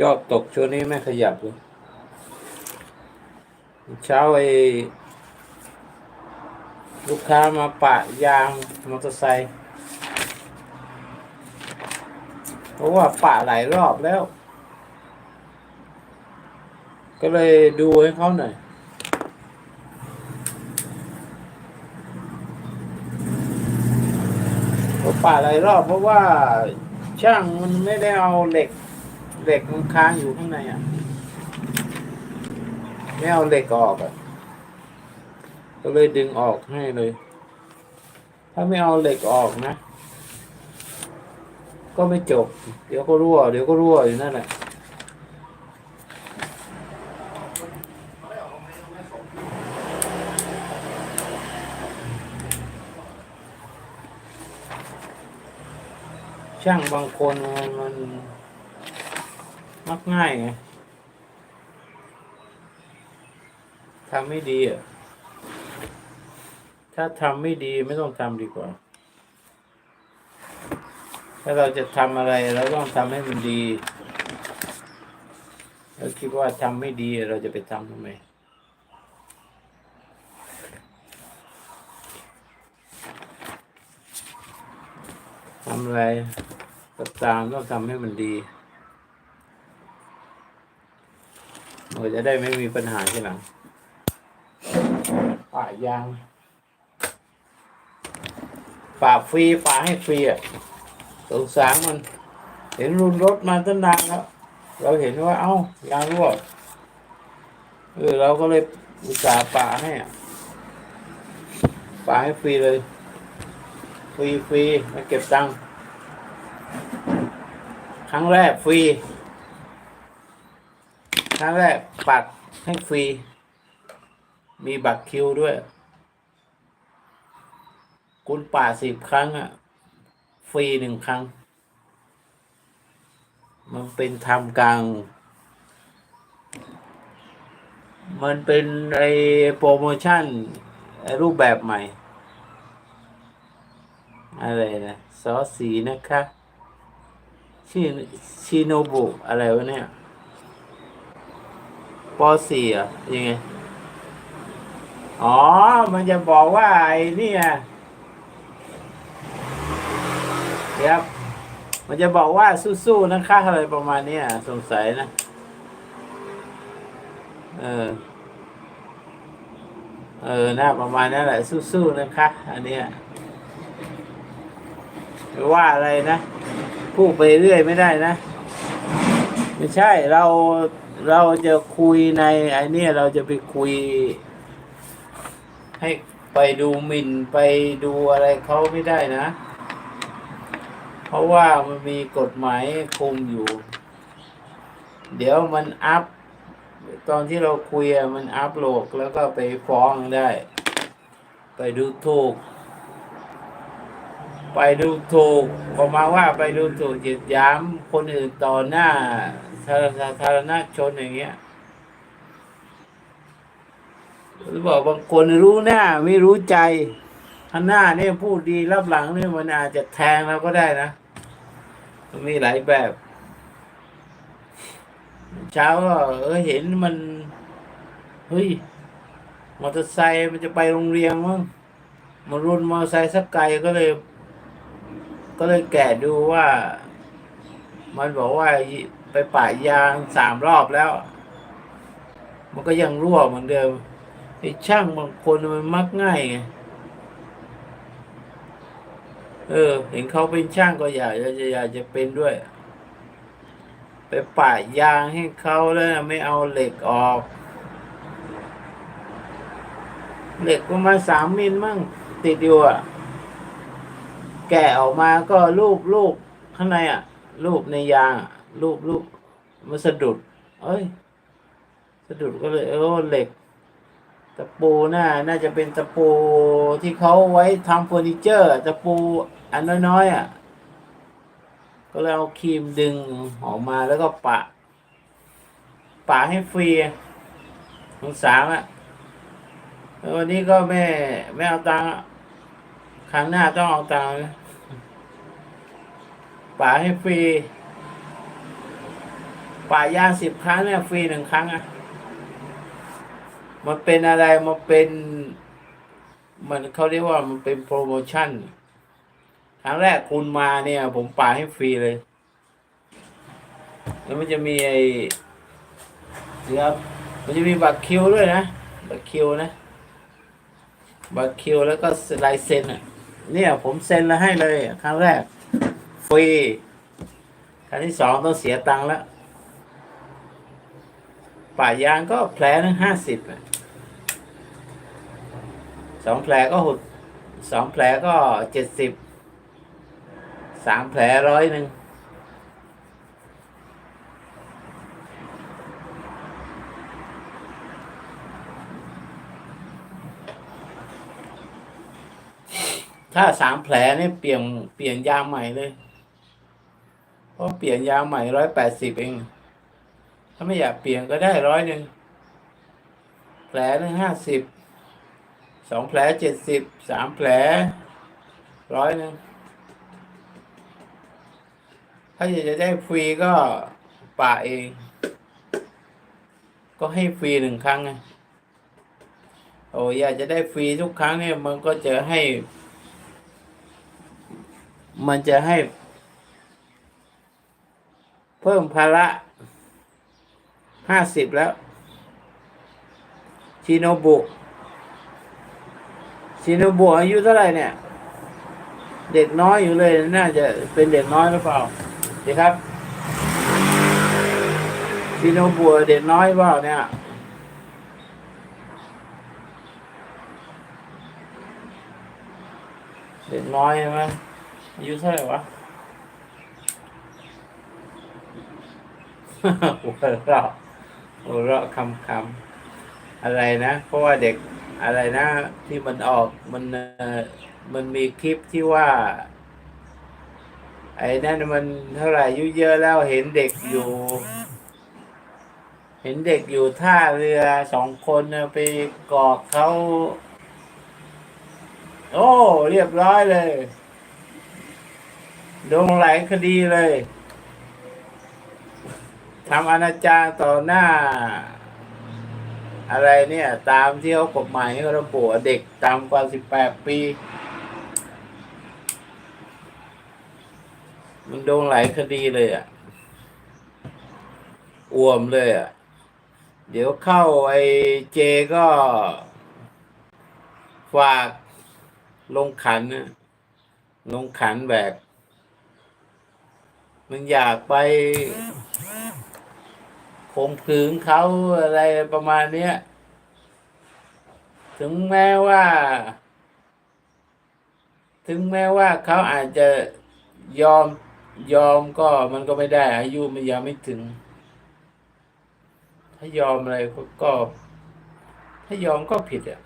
ยอดตกช่วงนี้ไม่ขยับเลยเช้าไอ้ลูกค้ามาปะยางมอเตอร์ไซค์เพราะว่าปะหลายรอบแล้ว ก็เลยดูให้เขาหน่อยเขาปาดหลายรอบเพราะว่าช่างมันไม่ได้เอาเหล็ก เหล็กมันค้างอยู่ข้างในอะ ไม่เอาเหล็กออกอะ ก็เลยดึงออกให้เลย ถ้าไม่เอาเหล็กออกนะ ก็ไม่จบ เดี๋ยวก็รั่ว เดี๋ยวก็รั่วอยู่นั่นแหละช่างบางคนมัน มักง่ายไงทำไม่ดีอะ ถ้าทำไม่ดีไม่ต้องทำดีกว่า ถ้าเราจะทำอะไรเราต้องทำให้มันดีเราคิดว่าทำไม่ดีเราจะไปทำทำไมทำอะไรก็ตามต้องทำให้มันดี มันจะได้ไม่มีปัญหาทีหลังป่ายางป่าฟรีป่าให้ฟรีอะสงสารมัน เห็นรุนรถมาตั้งนานแล้ว เราเห็นว่าเอ้ายางรั่วเออเราก็เลยอุตส่าห์ป่าให้อะป่าให้ฟรีเลย ฟรีฟรีไม่เก็บตังค์ครั้งแรกฟรี ครั้งแรกปัดให้ฟรี มีบัตรคิวด้วย คุณป่าสิบครั้ง อะ ฟรีหนึ่งครั้ง มันเป็นทำกลาง มันเป็นไอโปรโมชั่นรูปแบบใหม่ อะไรนะซอสสีนะคะชิชิโนบุอะไรวะเนี่ย ปอสี่อะยังไง อ๋อ มันจะบอกว่าไอ้นี่อะเดี๋ยวมันจะบอกว่าสู้ๆนะคะอะไรประมาณนี้สงสัยนะ เออ เออน่าประมาณนั้นแหละสู้ๆนะคะ อันเนี้ยหรือว่าอะไรนะพูดไปเรื่อยไม่ได้นะ ไม่ใช่เรา เราจะคุยในไอ้เนี่ยเราจะไปคุย ให้ไปดูหมินไปดูอะไรเขาไม่ได้นะ เพราะว่ามันมีกฎหมายคุมอยู่ เดี๋ยวมันอัพ ตอนที่เราคุยมันอัพโหลดแล้วก็ไปฟ้องได้ ไปดูถูก ไปดูถูกประมาว่าไปดูถูกเหยียดหยามคนอื่นต่อหน้าสาสาธารณชนอย่างเงี้ยหรือบอกบางคนรู้หน้าไม่รู้ใจข้างหน้าเนี่ยพูดดีรับหลังเนี่ยมันอาจจะแทงเราก็ได้นะมันมีหลายแบบ เช้าก็เออเห็นมันเฮ้ยมอเตอร์ไซค์มันจะไปโรงเรียนมั้งมันรุนมอเตอร์ไซค์สักไกลก็เลย ก็เลยแกะดูว่า มันบอกว่าไปป่ายางสามรอบแล้ว มันก็ยังรั่วเหมือนเดิมไอ้ช่างบางคนมันมักง่ายไงเออ เห็นเขาเป็นช่างก็อยากจะอยากจะเป็นด้วย ไปป่ายางให้เขาแล้วไม่เอาเหล็กออก เหล็กประมาณสามมิลมั่งติดอยู่อะ แกะออกมาก็รูปรูปข้างในอะ รูปในยางรูปรูปมันสะดุด เอ้ย สะดุดก็เลย เออเหล็ก ตะปูน่าน่าจะเป็นตะปูที่เขาไว้ทำเฟอร์นิเจอร์ ตะปูอันน้อยๆอะ ก็เลยเอาครีมดึงออกมาแล้วก็ปะ ปะให้ฟรีสงสารอะวันนี้ก็ไม่ไม่เอาตังค์ รั้งหน้าต้องเอาตังค์นะปะให้ฟรีป่ายางสิบครั้งเนี่ยฟรีหนึ่งครั้งอะมันเป็นอะไรมันเป็น มันเขาเรียกว่ามันเป็นโปรโมชั่นครั้งแรกคุณมาเนี่ย ผมป่าให้ฟรีเลย แล้วมันจะมีไอ้เดี๋ยวมันจะมีบัตรคิวด้วยนะ บัตรคิวนะ บัตรคิวแล้วก็ลายเซ็นอะ เนี่ยผมเซ็นแล้วให้เลย ครั้งแรก ฟรี ครั้งที่สองต้องเสียตังค์แล้ว ป่ายางก็แผลนึงห้าสิบสองแผลก็หดสองแผลก็เจ็ดสิบสามแผลร้อยหนึ่ง ถ้าสามแผลนี่เปลี่ยนเปลี่ยนยางใหม่เลยเพราะเปลี่ยนยางใหม่ร้อยแปดสิบเอง ถ้าไม่อยากเปลี่ยนก็ได้ร้อยหนึ่งแผลหนึ่งห้าสิบสองแผลเจ็ดสิบสามแผลร้อยหนึ่งถ้าอยากจะได้ฟรีก็ป่าเอง ก็ให้ฟรีหนึ่งครั้งไงโอ้อยากจะได้ฟรีทุกครั้งเนี่ยมันก็จะให้ มันจะให้ เพิ่มภาระห้าสิบแล้ว ชิโนบุ ชิโนบุอายุเท่าไหร่เนี่ย เด็กน้อยอยู่เลย น่าจะเป็นเด็กน้อยหรือเปล่าเดีครับ ชิโนบุเด็กน้อยเปล่าเนี่ยเด็กน้อยใช่ไหม อายุเท่าไหร่วะหัวเราะหัวเราะคำคำอะไรนะ เพราะว่าเด็กอะไรนะ ที่มันออกมันมันมีคลิปที่ว่า ไอ้นั่นมันเท่าไหร่อายุเยอะแล้วเห็นเด็กอยู่ เห็นเด็กอยู่ท่าเรือสองคนไปกอดเขา โอ้ เรียบร้อยเลย โดนหลายคดีเลยทำอนาจารต่อหน้า อะไรเนี่ย ตามที่เขากฎหมายเขาระบุว่าเด็กต่ำกว่าสิบแปดปี มันโดนหลายคดีเลยอะอ่วมเลยอะ เดี๋ยวเข้าไอ้เจก็ ฝากลงขันนะลงขันแบบ มันอยากไปข่มขืนเขาอะไรประมาณเนี้ย ถึงแม้ว่า ถึงแม้ว่าเขาอาจจะยอมยอมก็มันก็ไม่ได้ อายุมันยังไม่ถึง ถ้ายอมอะไรก็ ถ้ายอมก็ผิดอะ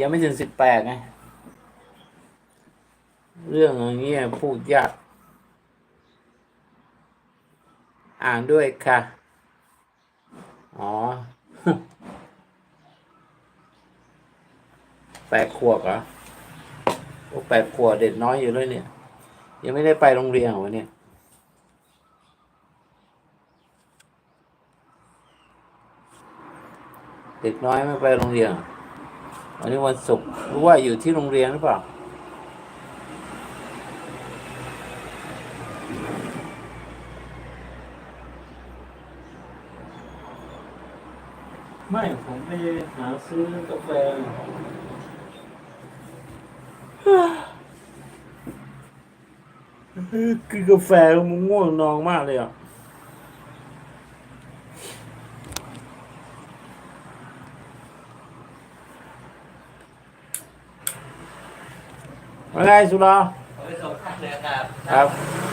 ยังไม่ถึงสิบแปดไง เรื่องอย่างเงี้ยพูดยาก อ่านด้วยค่ะ อ๋อแปดขวบเหรอโอ้แปดขวบเด็กน้อยอยู่เลยเนี่ย ยังไม่ได้ไปโรงเรียนเหรอวะเนี่ยเด็กน้อยไม่ไปโรงเรียนวันนี้วันศุกร์รู้ว่าอยู่ที่โรงเรียนหรือเปล่า ไม่ผมไปหาซื้อกาแฟกินกาแฟแล้วมันง่วงนอนมากเลยอะว่าไงสุราเอาไปส่งท่านเลยครับ ครับ